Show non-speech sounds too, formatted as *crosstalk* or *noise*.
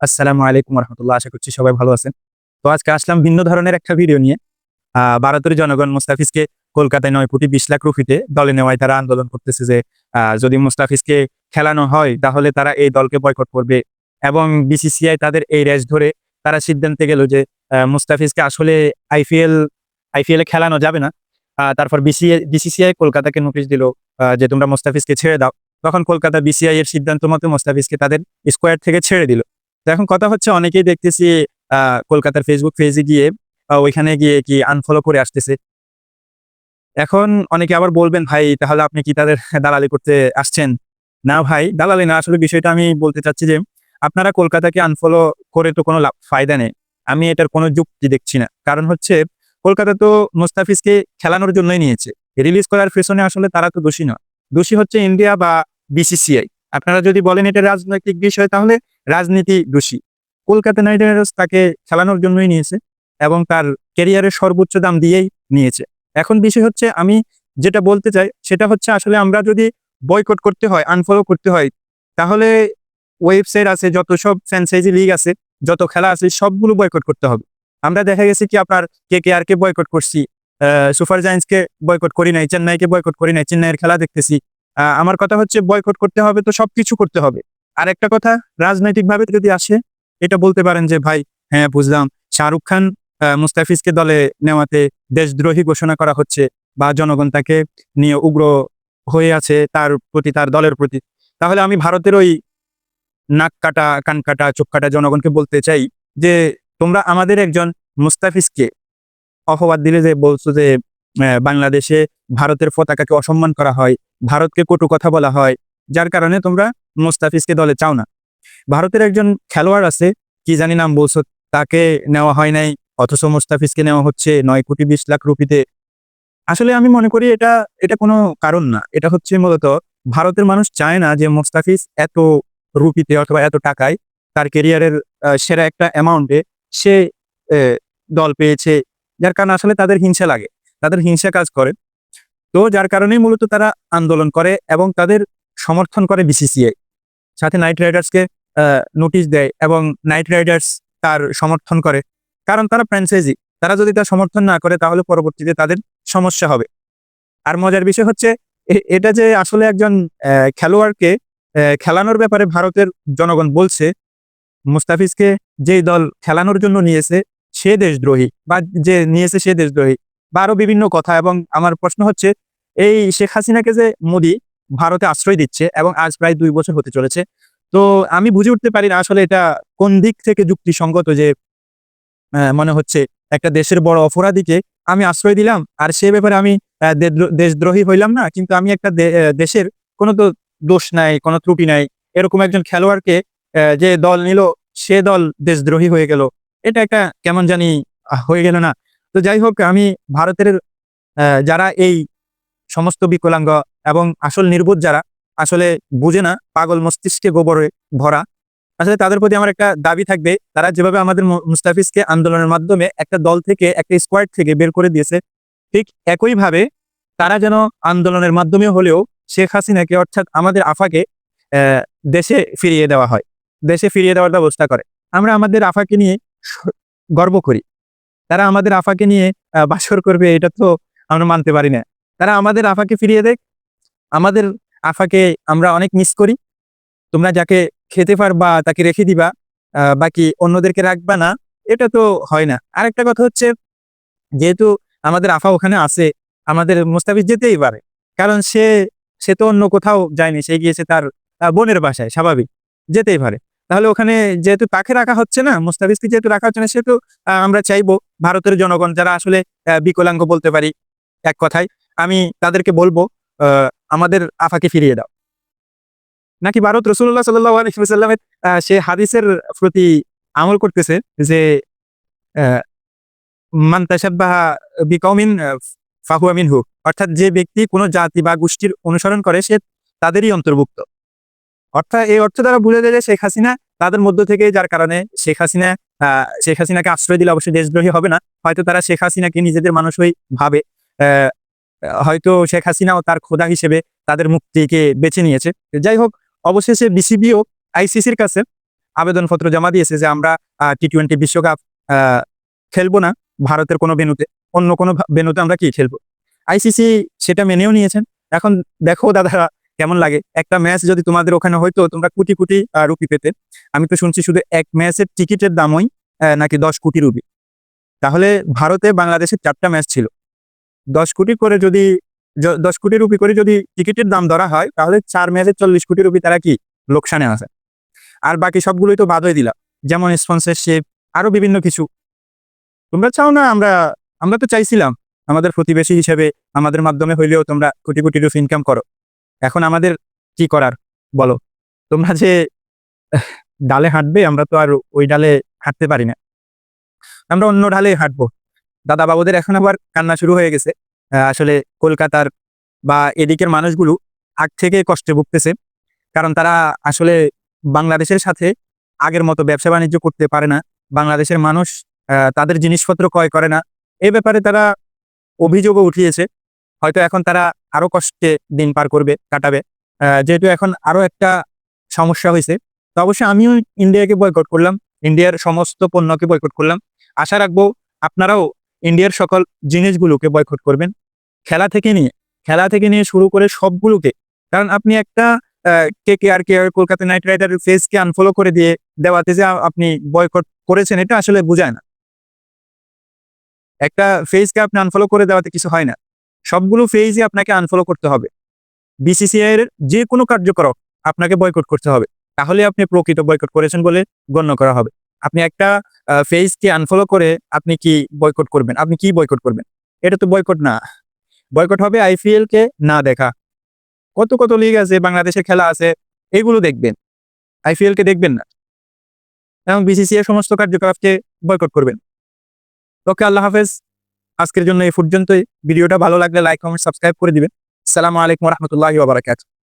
আসসালামু আলাইকুম রহমতুল্লাহ আশা করছি সবাই ভালো আছেন। তো আজকে আসলাম ভিন্ন ধরনের একটা ভিডিও নিয়ে। ভারতের জনগণ মুস্তাফিজকে কলকাতায় নয় কোটি বিশ লাখ রুপিতে দলে নেওয়ায় তারা আন্দোলন করতেছে যে যদি মুস্তাফিজকে খেলানো হয় তাহলে তারা এই দলকে বয়কট করবে। এবং বিসিসিআই তাদের এই রেস ধরে তারা সিদ্ধান্তে গেল যে মুস্তাফিজকে আসলে আইপিএল আইপিএল খেলানো যাবে না। তারপর বিসিআই বিসিসিআই কলকাতাকে নোটিশ দিল যে তোমরা মুস্তাফিজকে ছেড়ে দাও। তখন কলকাতা বিসিআই এর সিদ্ধান্ত মতো মুস্তাফিজকে তাদের স্কোয়াড থেকে ছেড়ে দিল। তো এখন কথা হচ্ছে অনেকেই দেখতেছি কলকাতার ফেসবুক পেজে গিয়ে ওইখানে গিয়ে কি আনফলো করে আসতেছে। এখন অনেকে আবার বলবেন, ভাই, তাহলে আপনি কি তাদের দালালি করতে আসছেন? না ভাই, দালালি না। আসলে বিষয়টা আমি বলতে চাচ্ছি যে, আপনারা কলকাতাকে আনফলো করে তো কোনো লাভ, ফায়দা নেই। আমি এটার কোনো যুক্তি দেখছি না। কারণ হচ্ছে, কলকাতা তো মুস্তাফিজকে খেলানোর জন্যই নিয়েছে। রিলিজ করার পেছনে আসলে তারা তো দোষী নয়। দোষী হচ্ছে ইন্ডিয়া বা বিসিসিআই আপনারা যদি বলেন এটা রাজনৈতিক বিষয়, তাহলে রাজনীতি দোষী। কলকাতা নাইট রাইডার্স তাকে খেলানোর জন্যই নিয়েছে এবং তার ক্যারিয়ারের সর্বোচ্চ দাম দিয়েই নিয়েছে। এখন বিষয় হচ্ছে আমি যেটা বলতে চাই সেটা হচ্ছে আসলে আমরা যদি বয়কট করতে হয় আনফলো করতে হয়, তাহলে ওয়েবসাইট আছে, যত সব ফ্র্যাঞ্চাইজি লিগ আছে, যত খেলা আছে, সবগুলো বয়কট করতে হবে। আমরা দেখা গেছে কি আপনার কে কে আর কে বয়কট করছি সুপার জায়েন্টসকে বয়কট করি নাই চেন্নাইকে বয়কট করি নাই চেন্নাইয়ের খেলা দেখতেছি। আমার কথা হচ্ছে বয়কট করতে হবে তো সবকিছু করতে হবে। আর একটা কথা, রাজনৈতিকভাবে যদি আসে, এটা বলতে পারেন যে, ভাই হ্যাঁ বুঝলাম। শাহরুখ খান মুস্তাফিজকে দলে নেওয়াতে দেশদ্রোহী ঘোষণা করা হচ্ছে বা জনগণ তাকে নিয়ে উগ্র হয়ে আছে তার প্রতি, তার দলের প্রতি। তাহলে আমি ভারতের ওই নাক কাটা, কান কাটা, চোখ কাটা জনগণকে বলতে চাই যে, তোমরা আমাদের একজন মুস্তাফিজকে অপবাদ দিলে যে, বলছো যে বাংলাদেশে ভারতের পতাকাকে অসম্মান করা হয়, ভারতকে কটু কথা বলা হয়, যার কারণে তোমরা মুস্তাফিজকে দলে চাও না। ভারতের একজন খেলোয়াড় আছে, কি জানি নাম বলছো, তাকে নেওয়া হয় নাই, অথচ মুস্তাফিজকে নেওয়া হচ্ছে নয় কোটি বিশ লাখ রুপিতে। আসলে আমি মনে করি এটা এটা কোনো কারণ না। এটা হচ্ছে মূলত, ভারতের মানুষ চায় না যে মুস্তাফিজ এত রুপিতে অথবা এত টাকায় তার কেরিয়ারের সেরা একটা অ্যামাউন্টে সে দল পেয়েছে। যার কারণে আসলে তাদের হিংসা লাগে, তাদের হিংসা কাজ করে। তো যার কারণেই মূলত তারা আন্দোলন করে এবং তাদের সমর্থন করে বিসিসিআই সাথে নাইট রাইডার্সকে নোটিশ দেয় এবং নাইট রাইডার্স তার সমর্থন করে। কারণ তারা ফ্র্যাঞ্চাইজি তারা যদি তার সমর্থন না করে, তাহলে পরবর্তীতে তাদের সমস্যা হবে। আর মজার বিষয় হচ্ছে এটা যে আসলে একজন খেলোয়াড়কে খেলানোর ব্যাপারে ভারতের জনগণ বলছে, মুস্তাফিজকে যেই দল খেলানোর জন্য নিয়েছে, সে দেশদ্রোহী বা যে নিয়েছে সে দেশদ্রোহী বা আরও বিভিন্ন কথা। এবং আমার প্রশ্ন হচ্ছে, এই শেখ হাসিনাকে যে মোদি ভারতে আশ্রয় দিচ্ছে এবং আজ প্রায় দুই বছর হতে চলেছে। তো আমি বুঝে উঠতে পারি না আসলে এটা কোন দিক থেকে যুক্তিসঙ্গত যে মনে হচ্ছে একটা দেশের বড় অপরাধীকে আমি আশ্রয় দিলাম আর সে ব্যাপারে আমি দেশদ্রোহী হইলাম না। কিন্তু আমি একটা দেশের কোনো তো দোষ নাই, কোনো ত্রুটি নাই। এরকম একজন খেলোয়াড়কে যে দল নিল, সে দল দেশদ্রোহী হয়ে গেল। এটা একটা কেমন জানি হয়ে গেল না। তো যাই হোক, আমি ভারতের যারা এই সমস্ত বিকলাঙ্গ এবং আসল নির্বোধ যারা, আসলে বুঝে না পাগল মস্তিষ্কে গোবরে ভরা। আসলে তাদের প্রতি আমার একটা দাবি থাকবে, তারা যেভাবে আমাদের মুস্তাফিজকে আন্দোলনের মাধ্যমে একটা দল থেকে, একটা স্কোয়াড থেকে বের করে দিয়েছে, ঠিক একইভাবে তারা যেন আন্দোলনের মাধ্যমে হলেও শেখ হাসিনাকে, অর্থাৎ আমাদের আফাকে দেশে ফিরিয়ে দেওয়া হয়, দেশে ফিরিয়ে দেওয়ার ব্যবস্থা করে। আমরা আমাদের আফাকে নিয়ে গর্ব করি। তারা আমাদের আফাকে নিয়ে বাসর করবে, এটা তো আমরা মানতে পারি না। তারা আমাদের আফাকে ফিরিয়ে দেয় আমাদের আফাকে আমরা অনেক মিস করি। তোমরা যাকে খেতে পারবা তাকে রেখে দিবা বাকি অন্যদেরকে রাখবা না, এটা তো হয় না। আরেকটা কথা হচ্ছে, যেহেতু আমাদের আফা ওখানে আছে, আমাদের মুস্তাফিজ যেতেই পারে। কারণ সে সে তো অন্য কোথাও যায়নি, সে গিয়েছে তার বোনের বাসায়, স্বাভাবিক, যেতেই পারে। তাহলে ওখানে যেহেতু তাকে রাখা হচ্ছে না, মুস্তাফিজকে যেহেতু রাখা হচ্ছে না, সেহেতু আমরা চাইব ভারতের জনগণ যারা আসলে বিকলাঙ্গ বলতে পারি এক কথায়, আমি তাদেরকে বলব আমাদের আফাকে ফিরিয়ে দাও। নাকি ভারত রসুল্লাহ সাল্লামের সে হাদিসের প্রতি আমল করতেছে যে আহ, মান তাসাব্বাহা বিকৌমিন ফাহুয়া মিনহু। অর্থাৎ যে ব্যক্তি কোনো জাতি বা গোষ্ঠীর অনুসরণ করে সে তাদেরই অন্তর্ভুক্ত। অর্থাৎ এই অর্থ দ্বারা বুঝে যায় যে শেখ হাসিনা তাদের মধ্য থেকে যার কারণে শেখ হাসিনা শেখ হাসিনাকে আশ্রয় দিলে অবশ্যই দেশদ্রোহী হবে না। হয়তো তারা শেখ হাসিনাকে নিজেদের মানুষই ভাবে। হয়তো শেখ হাসিনাও তার খোদা হিসেবে তাদের মুক্তিকে বেছে নিয়েছে। যাই হোক, অবশেষে বিসিবিও আইসিসির কাছে আবেদনপত্র জমা দিয়েছে যে আমরা টি টোয়েন্টি বিশ্বকাপ খেলব না, ভারতের কোনো বেনুতে অন্য কোনো বেনুতে আমরা কি খেলব? আইসিসি সেটা মেনেও নিয়েছেন। এখন দেখো দাদা কেমন লাগে? একটা ম্যাচ যদি তোমাদের ওখানে হয়তো তোমরা কোটি কোটি রুপি পেতে। আমি তো শুনছি শুধু এক ম্যাচের টিকিটের দামই নাকি দশ কোটি রুপি। তাহলে ভারতে বাংলাদেশের চারটা ম্যাচ ছিল। দশ কোটি করে যদি দশ কোটি রুপি করে যদি টিকিটের দাম ধরা হয়, তাহলে চার ম্যাচে চল্লিশ কোটি রুপি তারা কি লোকসানে আছে। আর বাকি সবগুলোই তো বাদ হয়ে দিলাম। যেমন স্পন্সরশিপ আরও বিভিন্ন কিছু। তোমরা চাও না আমরা আমরা তো চাইছিলাম আমাদের প্রতিবেশী হিসেবে আমাদের মাধ্যমে হইলেও তোমরা কোটি কোটি রুপি ইনকাম করো। এখন আমাদের কি করার বলো? তোমরা যে *laughs* ডালে হাঁটবে, আমরা তো আর ওই ডালে হাঁটতে পারি না। আমরা অন্য ঢালে হাঁটবো। দাদা বাবুদের এখন আবার কান্না শুরু হয়ে গেছে। আসলে কলকাতার বা এদিকের মানুষগুলো আগ থেকে কষ্টে ভুগতেছে। কারণ তারা আসলে বাংলাদেশের সাথে আগের মতো ব্যবসা বাণিজ্য করতে পারে না। বাংলাদেশের মানুষ তাদের জিনিসপত্র ক্রয় করে না। এ ব্যাপারে তারা অভিযোগও উঠিয়েছে। হয়তো এখন তারা আরও কষ্টে দিন পার করবে, কাটাবে। যেহেতু এখন আরও একটা সমস্যা হয়েছে। তো অবশ্যই আমিও ইন্ডিয়াকে বয়কট করলাম। ইন্ডিয়ার সমস্ত পণ্যকে বয়কট করলাম। আশা রাখব আপনারাও ইন্ডিয়ার সকল জিনিসগুলোকে বয়কট করবেন। খেলা থেকে নিয়ে, খেলা থেকে নিয়ে শুরু করে সবগুলোকে। কারণ আপনি একটা K K R K R Kolkata Knight রাইডারের ফেসকে আনফলো করে দিয়ে দেওয়াতে যে আপনি বয়কট করেছেন, এটা আসলে বোঝায় না। একটা ফেজকে আপনি আনফলো করে দেওয়াতে কিছু হয় না। সবগুলো ফেজই আপনাকে আনফলো করতে হবে। বিসিসিআই এর যে কোনো কার্যকলাপ আপনাকে বয়কট করতে হবে। তাহলে আপনি প্রকৃত বয়কট করেছেন বলে গণ্য করা হবে। আপনি একটা ফেজকে আনফলো করে আপনি কি বয়কট করবেন? আপনি কি বয়কট করবেন? এটা তো বয়কট না। বয়কট হবে আইপিএল কে না দেখা। কত কত লিগ আছে, বাংলাদেশের খেলা আছে, এগুলো দেখবেন। আইপিএল কে দেখবেন না। এবং বিসিসিআই সমস্ত কার্যকলাপকে বয়কট করবেন। ওকে, আল্লাহ হাফেজ। আজকের জন্য এই পর্যন্তই। ভিডিওটা ভালো লাগলে লাইক কমেন্ট সাবস্ক্রাইব করে দিবেন। সালামু আলাইকুম রহমতুল্লাহি ওয়া বারাকাতুহু।